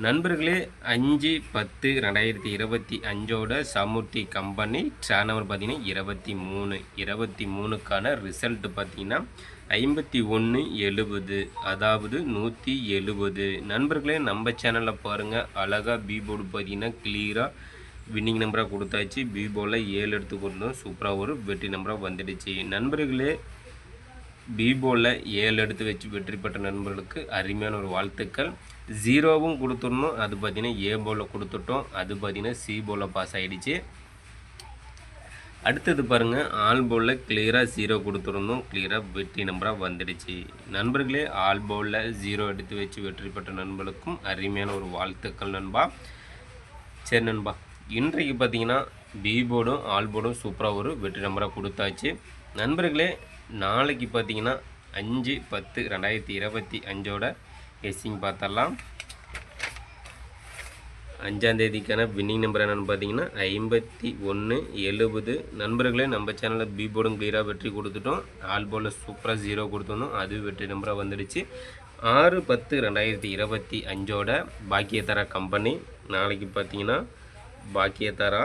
நண்பர்களே அஞ்சு பத்து ரெண்டாயிரத்தி இருபத்தி அஞ்சோட சமுர்த்தி கம்பெனி சார் நம்பர் பார்த்திங்கன்னா இருபத்தி மூணு. இருபத்தி மூணுக்கான ரிசல்ட் பார்த்தீங்கன்னா ஐம்பத்தி ஒன்று எழுபது. அதாவது நூற்றி எழுபது. நண்பர்களே நம்ம சேனலில் பாருங்கள் அழகாக பி போர்டு பார்த்தீங்கன்னா கிளியராக வின்னிங் நம்பராக கொடுத்தாச்சு. பி போர்டில் ஏழு எடுத்து கொடுத்தோம். சூப்பராக ஒரு வெற்றி நம்பராக வந்துடுச்சு. நண்பர்களே பிபோவில் ஏழு எடுத்து வச்சு வெற்றி பெற்ற நண்பர்களுக்கு அருமையான ஒரு வாழ்த்துக்கள். ஜீரோவும் கொடுத்துடணும். அது பார்த்தீங்கன்னா ஏ போல் கொடுத்துட்டோம். அது பார்த்தீங்கன்னா சி போல் பாஸ் ஆகிடுச்சு அடுத்தது பாருங்கள் ஆல் போலில் கிளியராக ஜீரோ கொடுத்துருந்தோம் கிளியராக வெற்றி நம்பராக வந்துடுச்சு. நண்பர்களே ஆல் போலில் ஜீரோ எடுத்து வச்சு வெற்றி பெற்ற நண்பர்களுக்கும் அருமையான ஒரு வாழ்த்துக்கள் நண்பா. சரி நண்பா இன்றைக்கு பார்த்தீங்கன்னா பி போர்டும் ஆல் போர்டும் சூப்பராக ஒரு வெற்றி நம்பராக கொடுத்தாச்சு. நண்பர்களே நாளைக்கு பார்த்தீங்கன்னா அஞ்சு பத்து ரெண்டாயிரத்தி இருபத்தி அஞ்சோட கெஸ்ஸிங் பார்த்தரலாம் அஞ்சாந்தேதிக்கான வின்னிங் நம்பர் என்னென்னு பார்த்தீங்கன்னா ஐம்பத்தி ஒன்று எழுபது. நண்பர்களே நம்ம சேனலில் பி போர்டும் கிளியராக வெற்றி கொடுத்துட்டோம். ஆல் போர்டில் சூப்பராக ஜீரோ கொடுத்துருந்தோம் அது வெற்றி நம்பராக வந்துடுச்சு. ஆறு பத்து ரெண்டாயிரத்தி இருபத்தி அஞ்சோட பாக்கியதாரா கம்பெனி நாளைக்கு பார்த்தீங்கன்னா Bhagyathara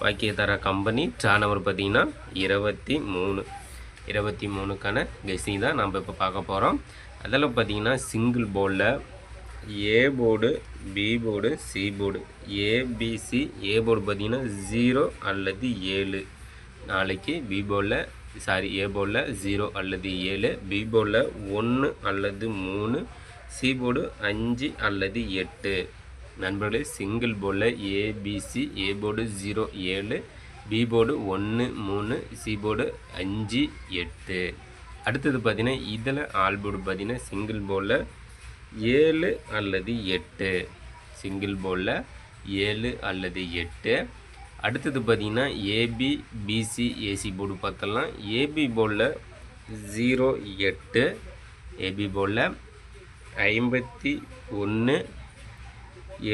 Bhagyathara company turn number பார்த்தீங்கன்னா இருபத்தி மூணு. இருபத்தி மூணுக்கான கெஸ்ஸிங் தான் நம்ம இப்போ பார்க்க போகிறோம் அதில் பார்த்தீங்கன்னா சிங்கிள் போர்டில் A board B board C board ABC A board பார்த்தீங்கன்னா ஜீரோ அல்லது ஏழு. நாளைக்கு பி போர்டில் சாரி ஏ போர்டில் ஜீரோ அல்லது ஏழு பி போர்டில் ஒன்று அல்லது மூணு சி போர்டு அஞ்சு அல்லது எட்டு. நண்பர்களே சிங்கிள் போர்டில் ஏபிசி ஏ போர்டு ஜீரோ ஏழு பி போர்டு ஒன்று மூணு சி போர்டு அஞ்சு எட்டு. அடுத்தது பார்த்தீங்கன்னா இதில் ஆல் போர்டு பார்த்தீங்கன்னா சிங்கிள் போர்டில் ஏழு அல்லது எட்டு. சிங்கிள் போர்டில் ஏழு அல்லது எட்டு. அடுத்தது பார்த்தீங்கன்னா ஏபி பிசி ஏசி போர்டு பார்த்தலாம் ஏபி போர்டில் ஜீரோ எட்டு. ஏபி போர்டில் ஐம்பத்தி ஒன்று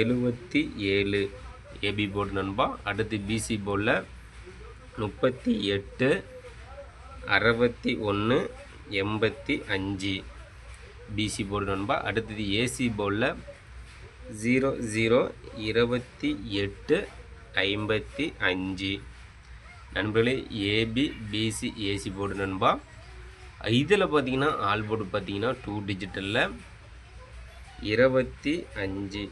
எழுபத்தி ஏழு. ஏபி போர்டு நண்பா. அடுத்து பிசி போர்டில் முப்பத்தி எட்டு அறுபத்தி ஒன்று எண்பத்தி அஞ்சு. பிசி போர்டு நண்பா அடுத்தது ஏசி போர்டில் ஜீரோ ஜீரோ இருபத்தி எட்டு ஐம்பத்தி அஞ்சு. நண்பர்களே ஏபி பிசி ஏசி போர்டு நண்பா இதில் பார்த்தீங்கன்னா ஆல் போர்டு பார்த்தீங்கன்னா டூ டிஜிட்டலில் இருபத்தி அஞ்சு.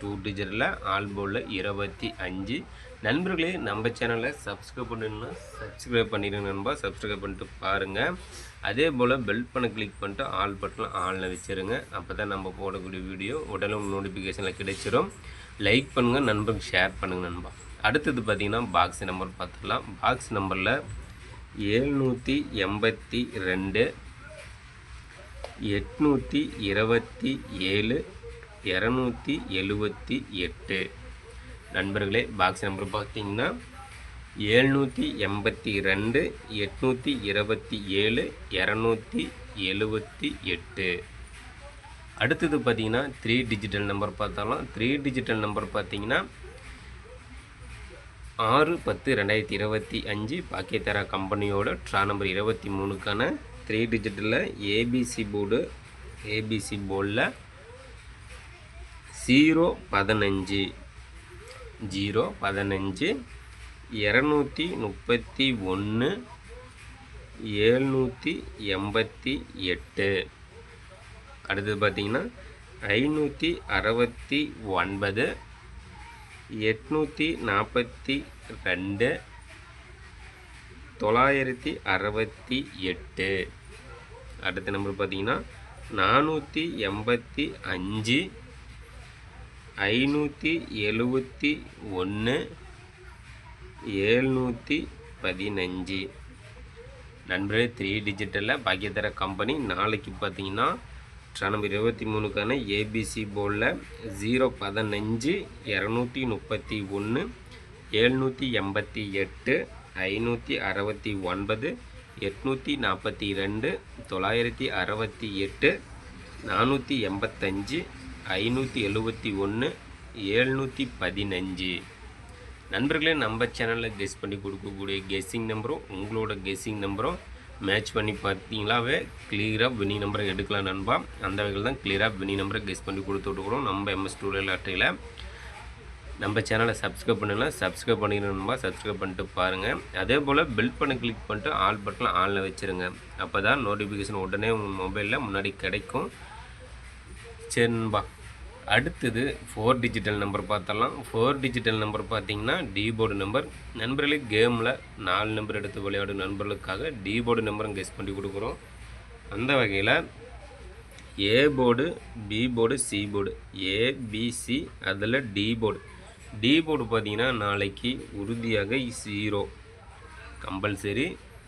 டூ டிஜிட்டலில் ஆல் போர்டில் இருபத்தி அஞ்சு. நண்பர்களே நம்ம சேனலை சப்ஸ்கிரைப் பண்ணணுன்னா சப்ஸ்கிரைப் பண்ணிடுங்க நண்பா. சப்ஸ்கிரைப் பண்ணிட்டு பாருங்கள் அதே போல் பெல் பண்ண கிளிக் பண்ணிட்டு ஆல் பட்டன் ஆனில் வச்சுருங்க. அப்போ தான் நம்ம போடக்கூடிய வீடியோ உடலும் நோட்டிஃபிகேஷனில் கிடைச்சிரும். லைக் பண்ணுங்கள் நண்பருக்கு ஷேர் பண்ணுங்கள் நண்பா. அடுத்தது பார்த்திங்கன்னா பாக்ஸ் நம்பர் பார்த்துக்கலாம். பாக்ஸ் நம்பரில் ஏழ்நூற்றி எண்பத்தி ரெண்டு எட்நூற்றி இருபத்தி ஏழு இரநூத்தி எழுபத்தி எட்டு. நண்பர்களே பாக்ஸ் நம்பர் பார்த்தீங்கன்னா ஏழ்நூற்றி எண்பத்தி ரெண்டு எட்நூற்றி இருபத்தி ஏழு இரநூத்தி எழுபத்தி எட்டு. அடுத்தது பார்த்தீங்கன்னா த்ரீ டிஜிட்டல் நம்பர் பார்த்தாலும் த்ரீ டிஜிட்டல் நம்பர் பார்த்தீங்கன்னா ஆறு பத்து ரெண்டாயிரத்தி இருபத்தி அஞ்சு பாக்கியத்தாரா கம்பெனியோட ட்ரா நம்பர் இருபத்தி மூணுக்கான த்ரீ டிஜிட்டலில் ஏபிசி போர்டு ஏபிசி போர்டில் ஜீரோ பதினஞ்சு. ஜீரோ பதினஞ்சு இரநூத்தி முப்பத்தி ஒன்று ஏழ்நூற்றி எண்பத்தி எட்டு. அடுத்தது பார்த்திங்கன்னா ஐநூற்றி அறுபத்தி ஒன்பது எட்நூற்றி நாற்பத்தி ரெண்டு தொள்ளாயிரத்தி அறுபத்தி எட்டு. அடுத்த நம்பர் பார்த்தீங்கன்னா நானூற்றி எண்பத்தி அஞ்சு ஐநூற்றி எழுபத்தி ஒன்று ஏழ்நூற்றி பதினஞ்சு. நண்பர்களே த்ரீ டிஜிட்டலில் பாக்கியதர கம்பெனி நாளைக்கு பார்த்தீங்கன்னா நம்பர் இருபத்தி மூணுக்கான ஏபிசி போர்டில் ஜீரோ பதினஞ்சு இரநூத்தி முப்பத்தி ஒன்று எழுநூற்றி எண்பத்தி எட்டு ஐநூற்றி அறுபத்தி ஒன்பது எட்நூற்றி நாற்பத்தி ரெண்டு தொள்ளாயிரத்தி அறுபத்தி எட்டு நானூற்றி எண்பத்தஞ்சு ஐநூற்றி எழுபத்தி ஒன்று ஏழ்நூற்றி பதினஞ்சு. நண்பர்களே நம்ம சேனலில் கெஸ் பண்ணி கொடுக்கக்கூடிய கெஸ்ஸிங் நம்பரும் உங்களோட கெஸ்ஸிங் நம்பரும் மேட்ச் பண்ணி பார்த்தீங்களாவே கிளியராக வினி நம்பரை எடுக்கலாம் நண்பா. அந்த வகையில் தான் கிளியராக வினி நம்பரை கெஸ் பண்ணி கொடுத்து விட்டுக்கிறோம் நம்ம எம்எஸ் ஸ்டூடியோ அட்டையில். நம்ம சேனலை சப்ஸ்கிரைப் பண்ணலாம் சப்ஸ்கிரைப் பண்ணிடணும்பா சப்ஸ்கிரைப் பண்ணிட்டு பாருங்கள் அதே போல் பில் பண்ண கிளிக் பண்ணிட்டு ஆல் பட்டன் ஆனில் வச்சுருங்க. அப்போ தான் நோட்டிஃபிகேஷன் உடனே உங்கள் மொபைலில் முன்னாடி கிடைக்கும். சரின்பா அடுத்தது ஃபோர் டிஜிட்டல் நம்பர் பார்த்தலாம் ஃபோர் டிஜிட்டல் நம்பர் பார்த்தீங்கன்னா டீபோர்டு நம்பர் நண்பர்களே கேமில் நாலு நம்பர் எடுத்து விளையாடும் நண்பர்களுக்காக டீபோர்டு நம்பரும் கெஸ் பண்ணி கொடுக்குறோம். அந்த வகையில் A board B board C board ABC அதில் டி போர்டு டி போர்டு பார்த்தீங்கன்னா நாளைக்கு உறுதியாக ஜீரோ கம்பல்சரி